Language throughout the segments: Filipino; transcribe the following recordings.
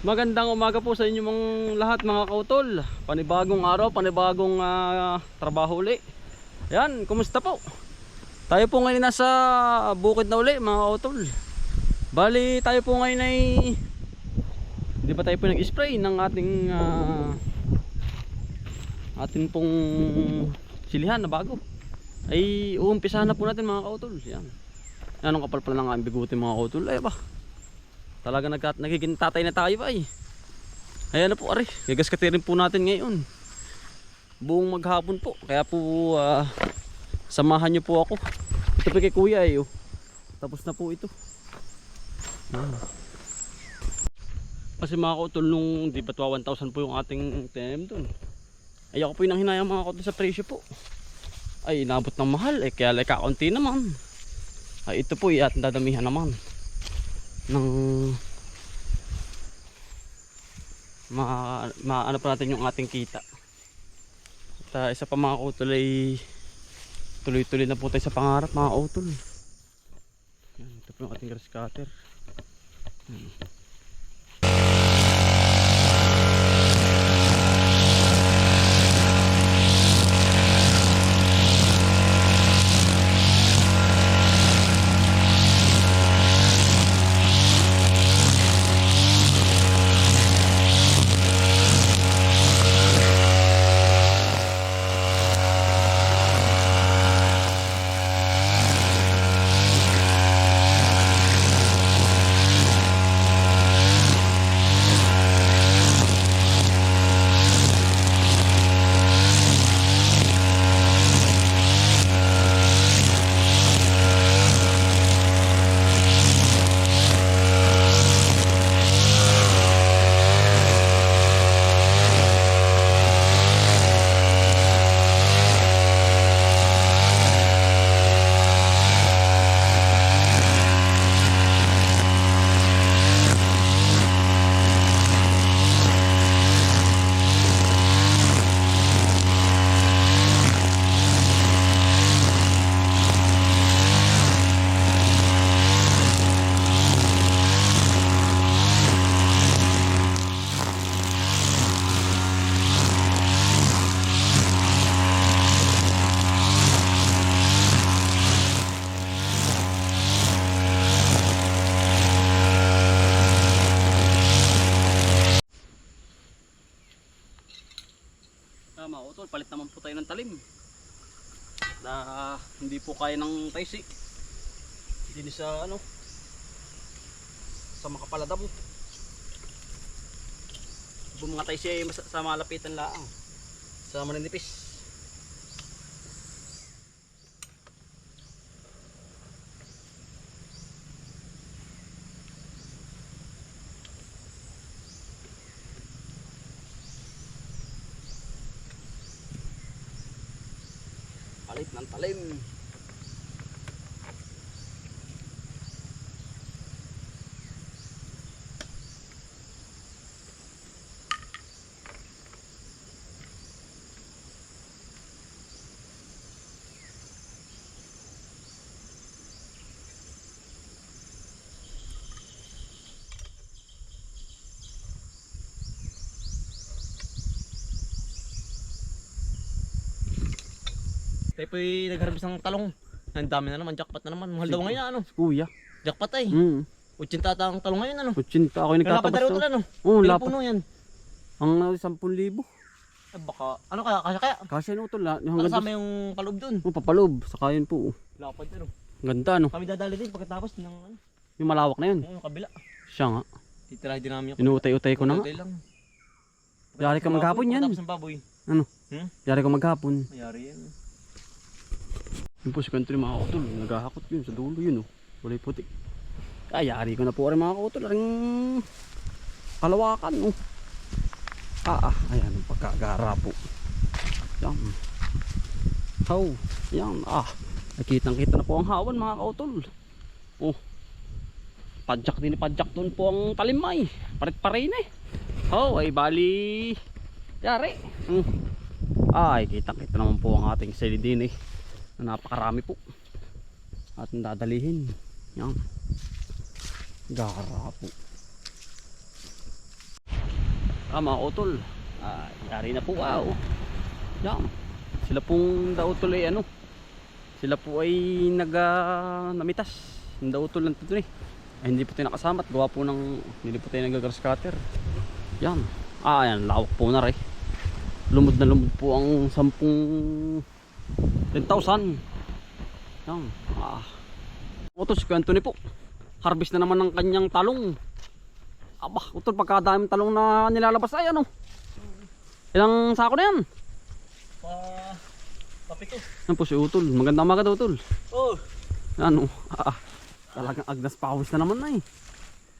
Magandang umaga po sa inyo mga lahat mga kautol. Panibagong araw, panibagong ah, trabaho uli. Ayan, kumusta po? Tayo po ngayon nasa bukid na uli mga kautol. Bali tayo po ngayon ay hindi pa tayo po nag-spray ng ating ah, ating pong silihan na bago. Ay uumpisahan na po natin mga kautol. Yan. Anong kapal pala ng aming biguti mga kautol? Ay ba? Talaga nagkat nagiging tatay na tayo ay. Ayan na po ari. Gagaskatirin po natin ngayon. Buong maghapon po. Kaya po ah, samahan niyo po ako. Ito pa kay kuya eh. oh. Tapos na po ito. Ayan. Kasi mga kautol nung di ba 1,000 po yung ating TM dun. Ay ako po yung hinayang mga kautol sa presyo po. Ay inabot ng mahal eh. Kaya like kaunti naman. Ay ito po at dadamihan naman ng ma, ma ano pa natin yung ating kita. At uh, isa pa mga kautol ay tuloy tuloy na po tayo sa pangarap mga yan, ito po yung ating grass cutter. Yan. Hindi po kaya ng taisi. Hindi sa ano sa makapaladabo. Bu mga taisi ay sa malapitan laang. Sa maninipis. Palit ng talim. Tayo po'y nagharvest ng talong. Ang dami na naman, jackpot na naman. Mahal daw ngayon ano. Kuya. Jackpot ay. Mm. 80 ata ang talong ngayon ano. Kutsinta ako yung nagtatabas na rin ano. Oo, lapad. puno yan. Ang uh, 10,000. Eh baka, ano kaya, kaya kaya. Kasi ano ito, la, yung Ano hanggang kasama yung paloob dun. Oh, papalob, saka yun po. oh. Lapad ano. Ganda no. Kami dadali din pagkatapos ng ano. Yung malawak na yun. Yung kabila. Siya nga. Titirahin din namin yung Inuutay-utay ko na nga. Utay lang. Yari ka maghapon yan. Pagkatapos ng baboy. Ano? Hmm? Yari ko maghapon. Mayari yan. Yung po si country mga kautol. Naghahakot yun sa dulo yun oh. Kulay puti. Ay, yari ko na po rin mga kautol. Aring kalawakan oh. Ah, ah. Ayan ang pagkagara po. Yan. How? Yan. Ah. Nakitang kita na po ang hawan mga kautol. Oh. Padjak din padjak doon po ang talimay. Parit-parin eh. Oh, ay bali. Yari. Hmm. Ay, kitang-kita naman po ang ating silidin eh. Na napakarami po. At dadalihin. Yan. Gara po. Ah, mga utol. Ah, yari na po ah. Oh. Yan. Sila pong dautol ay ano. Sila po ay nag ah, namitas. Yung dautol lang ito eh. Ay, hindi po tayo nakasama at gawa po ng hindi po tayo nag-grass cutter. Yan. Ah, yan. Lawak po na rin. Lumod na lumod po ang 10 10,000. Yan. Ah. Utol si Kuya Anthony po. Harvest na naman ng kanyang talong. Aba, utol pagkadaming talong na nilalabas ay ano. Ilang sako na yan? Pa... Papito. Yan po si Utol. Maganda maganda Utol. Oh! Ano? Ah, talagang agnas pawis na naman na eh.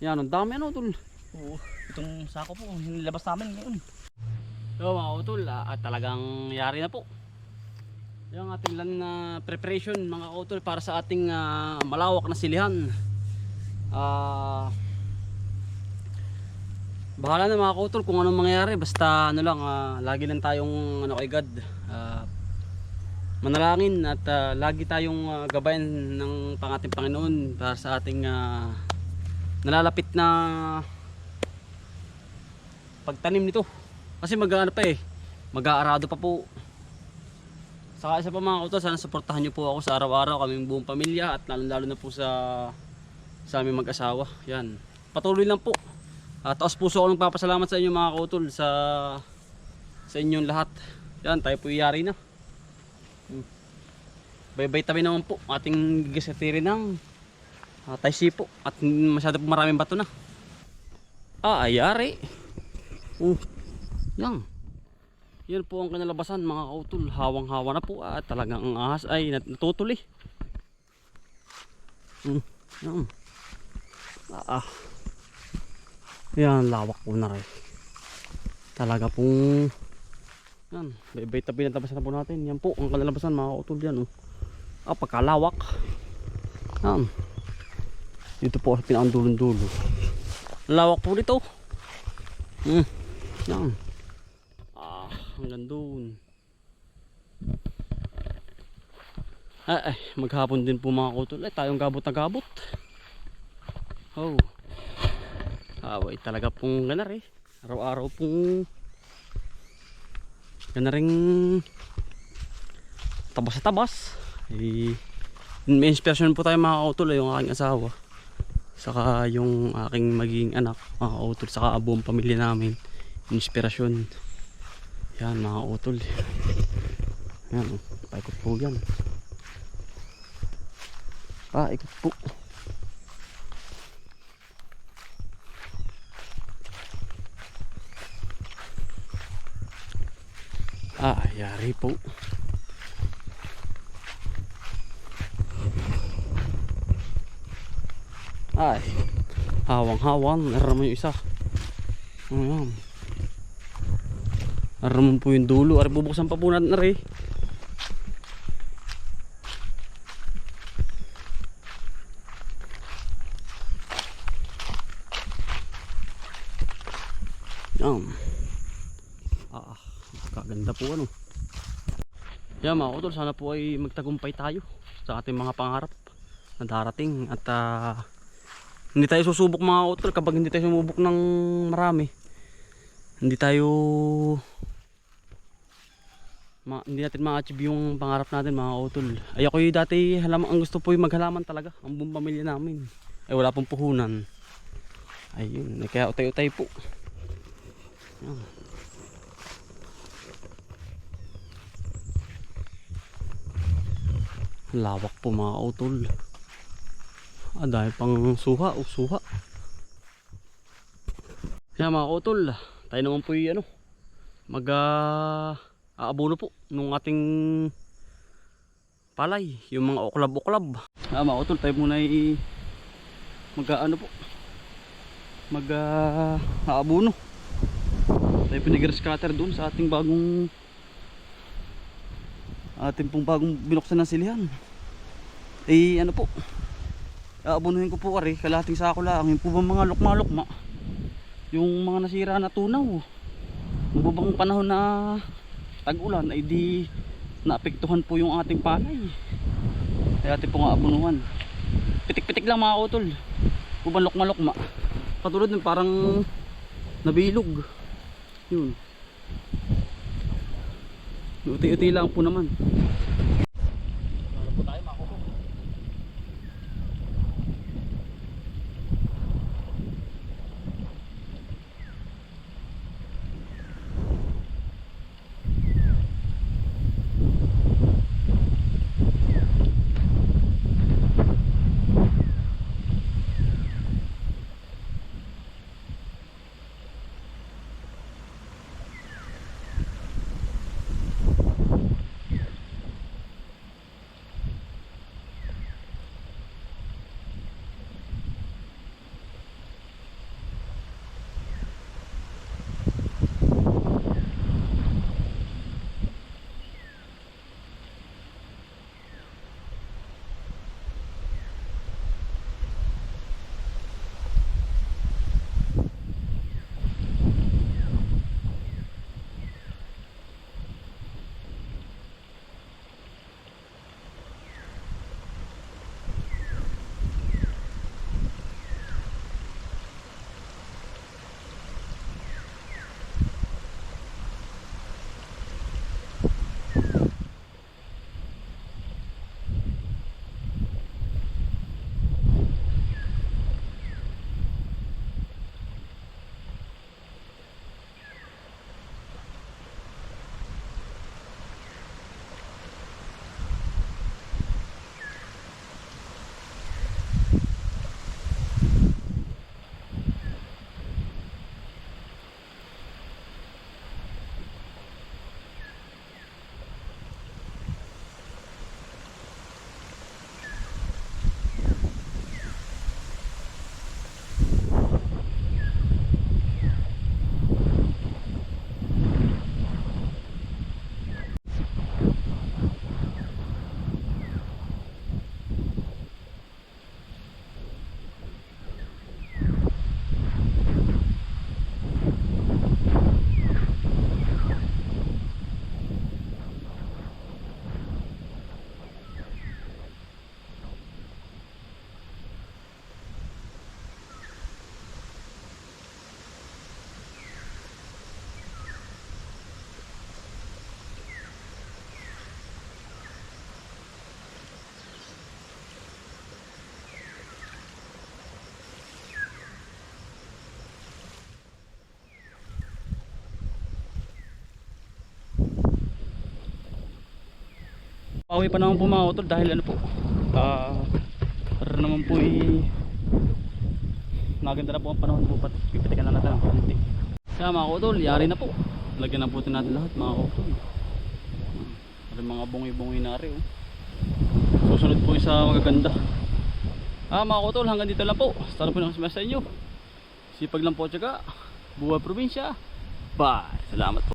Yan, ang dami ano Utol. Oo. Itong sako po, nilabas namin ngayon. So mga Utol, ah, at talagang yari na po. Yung ating land na preparation mga Utol para sa ating ah, malawak na silihan. Ah... Bahala na mga kautol kung anong mangyayari. Basta ano lang ah, lagi lang tayong ano kay God. Ah, manalangin at ah, lagi tayong ah, gabayan ng pangating Panginoon para sa ating ah, nalalapit na pagtanim nito. Kasi mag-ano pa eh mag-aarado pa po saka isa pa mga kautol sana suportahan niyo po ako sa araw-araw kaming buong pamilya at lalo-lalo na po sa sa aming mag-asawa yan patuloy lang po at taos puso ako nagpapasalamat sa inyo mga kautol sa sa inyong lahat. Yan, tayo po iyari na. Bye-bye tabi naman po ating gigasatiri ng uh, Taisi po at masyado po maraming bato na. Ah, ayari. Oh, yan. Yan po ang kinalabasan mga kautol. Hawang-hawa na po at talagang ang ahas ay nat- natutuli. Hmm, yan. Ah, ah. Yan, lawak po na rin. Talaga pong yan, bye-bye tabi na tabasan na po natin. Yan po, ang kalalabasan mga kautol yan. Oh. Ah, pagkalawak. Yan. Dito po sa pinakang dulo Lawak po dito. Hmm. Yan. Ah, hanggang doon. Ay, ay, maghapon din po mga kautol. Ay, tayong gabot na gabot. Oh. Away talaga pong ganar eh. Araw-araw pong ganaring tabas sa tabas. Eh, may inspirasyon po tayo mga kautol eh, yung aking asawa. Saka yung aking maging anak, mga kautol. Saka buong pamilya namin. Inspirasyon. Yan mga kautol. Yan, oh, paikot po yan. Ah, ikot po. Ah, yari po. Ay, hawang-hawang. Naramon yung isa. Ayan. Naramon po yung dulo. Ari, bubuksan pa po natin na rin. Yan. Ah, po ano. Yan mga utol, sana po ay magtagumpay tayo sa ating mga pangarap na darating at ah, hindi tayo susubok mga utol kapag hindi tayo sumubok ng marami. Hindi tayo ma, hindi natin ma-achieve yung pangarap natin mga utol. Ay ako yung dati halaman, ang gusto po yung maghalaman talaga ang buong pamilya namin. Ay wala pong puhunan. Ayun, kaya utay-utay po. Yan. Lawak po mga utol. Ah, dahil pang suha o suha. Kaya mga utol, tayo naman po yung ano, mag ah, aabono po nung ating palay, yung mga oklab-oklab. Ah, mga utol, tayo muna ay mag ano po, mag ah, aabono. Tayo pinag scatter doon sa ating bagong ating pong bagong binuksan na silihan. Eh ano po? Aabonuhin ko po ari, kalahating sako lang. Yung po bang mga lukma-lukma. Yung mga nasira na tunaw. Yung panahon na tag-ulan ay di naapektuhan po yung ating palay. Kaya ating pong aabonuhan. Pitik-pitik lang mga utol. Po bang lukma-lukma. Katulad ng parang nabilog. Yun. Uti-uti lang po naman. Pauwi pa naman po mga utol dahil ano po ah para naman po eh naganda na po ang panahon po pat pipitikan na natin ang konti. Kaya mga utol yari na po. Lagyan na po natin lahat mga utol. Para mga bungi-bungi na rin oh. susunod po yung sa magaganda. Ah mga utol hanggang dito lang po. Sana po nakasama sa inyo. Sipag lang po tsaka buhay probinsya. Bye. Salamat po